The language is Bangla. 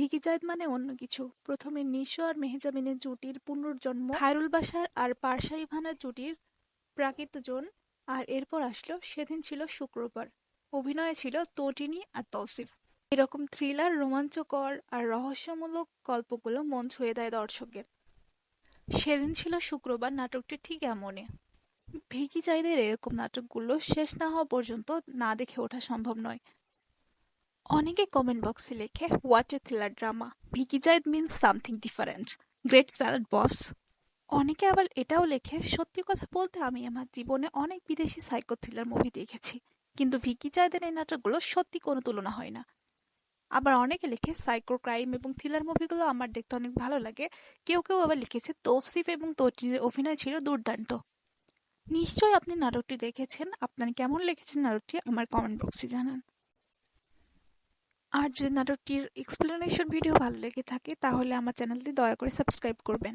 ভিকি জায়েদ মানে অন্য কিছু। প্রথমে নিশো আর মেহজাবিনের জুটির পুনর্জন্ম, খায়রুল বাসার আর পারসা ইভানার জুটির প্রাকৃতজন আর এরপর আসলো সেদিন ছিল শুক্রবার। অভিনয়ে ছিল তটিনী আর তৌসিফ। এরকম থ্রিলার রোমাঞ্চকর আর রহস্যমূলক গল্পগুলো মন ছুঁয়ে দেয় দর্শকের। সেদিন ছিল শুক্রবার, নাটকটি ঠিক এমনই। ভিকি জায়েদের এরকম নাটকগুলো শেষ না হওয়া পর্যন্ত না দেখে ওঠা সম্ভব নয়। অনেকে কমেন্ট বক্সে লেখে what a thriller drama Vicky Zayed means something different great salad boss অনেকে আবার এটাও লেখে, সত্যি কথা বলতে আমি আমার জীবনে অনেক বিদেশি সাইকো থ্রিলার মুভি দেখেছি, কিন্তু ভিকি জায়েদের এই নাটকগুলো সত্যি কোনো তুলনা হয় না। আবার অনেকে লিখে সাইকো ক্রাইম এবং থ্রিলার মুভিগুলো আমার দেখতে অনেক ভালো লাগে। কেউ কেউ আবার লিখেছে তৌসিফ এবং তটিনের অভিনয় ছিল দুর্দান্ত। নিশ্চয়ই আপনি নাটকটি দেখেছেন। আপনার কেমন লেগেছে নাটকটি আমার কমেন্ট বক্সে জানান। আর যদি নাটকটির এক্সপ্লেনেশন ভিডিও ভালো লেগে থাকে, তাহলে আমার চ্যানেলটি দয়া করে সাবস্ক্রাইব করবেন।